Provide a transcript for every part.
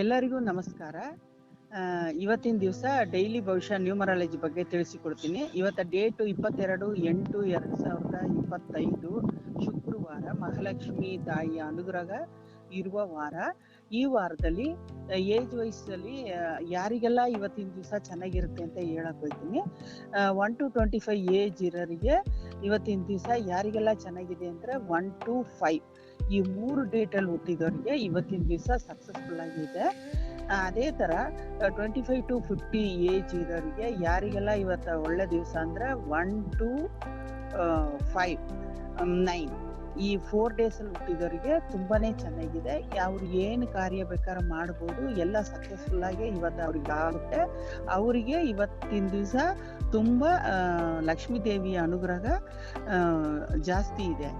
ಎಲ್ಲರಿಗೂ ನಮಸ್ಕಾರ. ಇವತ್ತಿನ ದಿವಸ ಡೈಲಿ ಭವಿಷ್ಯ ನ್ಯೂಮರಾಲಜಿ ಬಗ್ಗೆ ತಿಳಿಸಿಕೊಡ್ತೀನಿ. ಇವತ್ತ ಡೇಟು ಇಪ್ಪತ್ತೆರಡು ಎಂಟು ಎರಡು ಸಾವಿರದ ಇಪ್ಪತ್ತೈದು. ಶುಕ್ರವಾರ ಮಹಾಲಕ್ಷ್ಮಿ ತಾಯಿಯ ಅನುಗ್ರಹ ಇರುವ ವಾರ. ಈ ವಾರದಲ್ಲಿ ಏಜ್ ವಯಸ್ಸಲ್ಲಿ ಯಾರಿಗೆಲ್ಲ ಇವತ್ತಿನ ದಿವಸ ಚೆನ್ನಾಗಿರುತ್ತೆ ಅಂತ ಹೇಳಕ್ ಹೋಗ್ತೀನಿ. One to twenty five age ಇರೋರಿಗೆ ಇವತ್ತಿನ ದಿವಸ ಯಾರಿಗೆಲ್ಲ ಚೆನ್ನಾಗಿದೆ ಅಂದರೆ ಒನ್ ಟು ಫೈವ್ ಈ ಮೂರು ಡೇಟಲ್ಲಿ ಹುಟ್ಟಿದವರಿಗೆ ಇವತ್ತಿನ ದಿವಸ ಸಕ್ಸಸ್ಫುಲ್ ಆಗಿದೆ. ಅದೇ ತರ twenty five to fifty age ಇರೋರಿಗೆ ಯಾರಿಗೆಲ್ಲ ಇವತ್ತು ಒಳ್ಳೆ ದಿವಸ ಅಂದ್ರೆ ಒನ್ ಟು ಫೈವ್ ನೈನ್ ಈ ಫೋರ್ ಡೇಸ್ ಅಲ್ಲಿ ಹುಟ್ಟಿದವರಿಗೆ ತುಂಬಾನೇ ಚೆನ್ನಾಗಿದೆ. ಅವ್ರು ಏನು ಕಾರ್ಯ ಬೇಕಾದ್ರೆ ಮಾಡ್ಬೋದು. ಎಲ್ಲ ಸಕ್ಸಸ್ಫುಲ್ ಆಗಿ ಇವತ್ತು ಅವ್ರಿಗೆ ಆಗುತ್ತೆ. ಅವರಿಗೆ ಇವತ್ತಿನ ದಿವಸ ತುಂಬ ಲಕ್ಷ್ಮೀ ದೇವಿಯ ಅನುಗ್ರಹ ಜಾಸ್ತಿ ಇದೆ.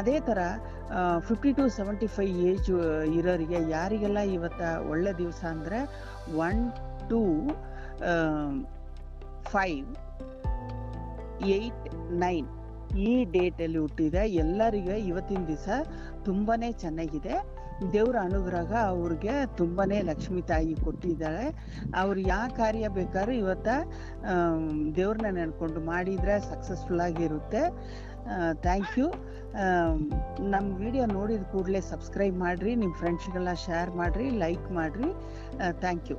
ಅದೇ ತರ fifty to seventy five age ಇರೋರಿಗೆ ಯಾರಿಗೆಲ್ಲ ಇವತ್ತು ಒಳ್ಳೆ ದಿವಸ ಅಂದರೆ one two five eight nine ಈ ಡೇಟಲ್ಲಿ ಹುಟ್ಟಿದೆ ಎಲ್ಲರಿಗೆ ಇವತ್ತಿನ ದಿವಸ ತುಂಬಾ ಚೆನ್ನಾಗಿದೆ. ದೇವರ ಅನುಗ್ರಹ ಅವ್ರಿಗೆ ತುಂಬಾ ಲಕ್ಷ್ಮೀ ತಾಯಿ ಕೊಟ್ಟಿದ್ದಾಳೆ ಅವ್ರು ಯಾವ ಕಾರ್ಯ ಬೇಕಾದ್ರೂ ಇವತ್ತ ದೇವ್ರನ್ನ ನೆನ್ಕೊಂಡು ಮಾಡಿದರೆ ಸಕ್ಸಸ್ಫುಲ್ ಆಗಿರುತ್ತೆ. ಥ್ಯಾಂಕ್ ಯು ನಮ್ಮ ವಿಡಿಯೋ ನೋಡಿದ ಕೂಡಲೇ ಸಬ್ಸ್ಕ್ರೈಬ್ ಮಾಡಿರಿ ನಿಮ್ಮ ಫ್ರೆಂಡ್ಸ್ಗೆಲ್ಲ ಶೇರ್ ಮಾಡಿರಿ ಲೈಕ್ ಮಾಡಿರಿ. Thank you